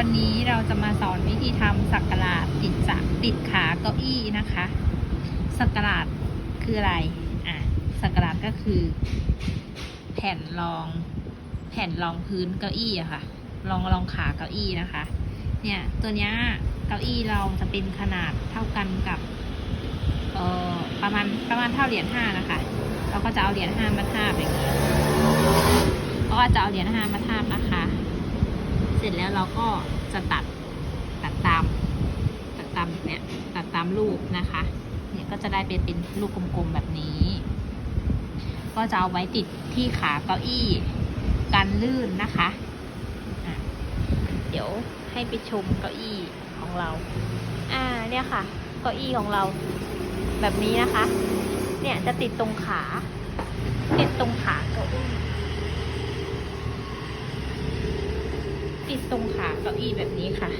ันนี้เราจะมาสอนวิธีทำสักการะติดจักติดขาเก้าอี้นะคะ สักการะคืออะไร อะ สักการะก็คือ แผ่นรอง แผ่นรองพื้นเก้าอี้อะค่ะ รองรองขาเก้าอี้นะคะ เนี่ย ตัวเนี้ยเก้าอี้เราจะเป็นขนาดเท่ากันกับ เอ่อ ประมาณประมาณเท่าเหรียญห้านะคะ เราก็จะเอาเหรียญห้ามาทาบอย่างนี้เราก็จะเอาเหรียญห้ามาทาบนะคะ เสร็จแล้วเราก็จะตัดตัดตาม ตัดตามแบบเนี้ยตัดตามรูปนะคะ เนี่ยก็จะได้เป็นเป็นลูกกลมๆแบบนี้ ก็จะเอาไว้ติดที่ขาเก้าอี้กันลื่นนะคะะเดี๋ยวให้ไปชมเก้าอี้ของเรา อ่าเนี่ยค่ะ เก้าอี้ของเราแบบนี้นะคะ เนี่ยจะติดตรงขาติดตรงขาเก้าอี้ ติด ตรงขาเก้าอี้แบบนี้ค่ะ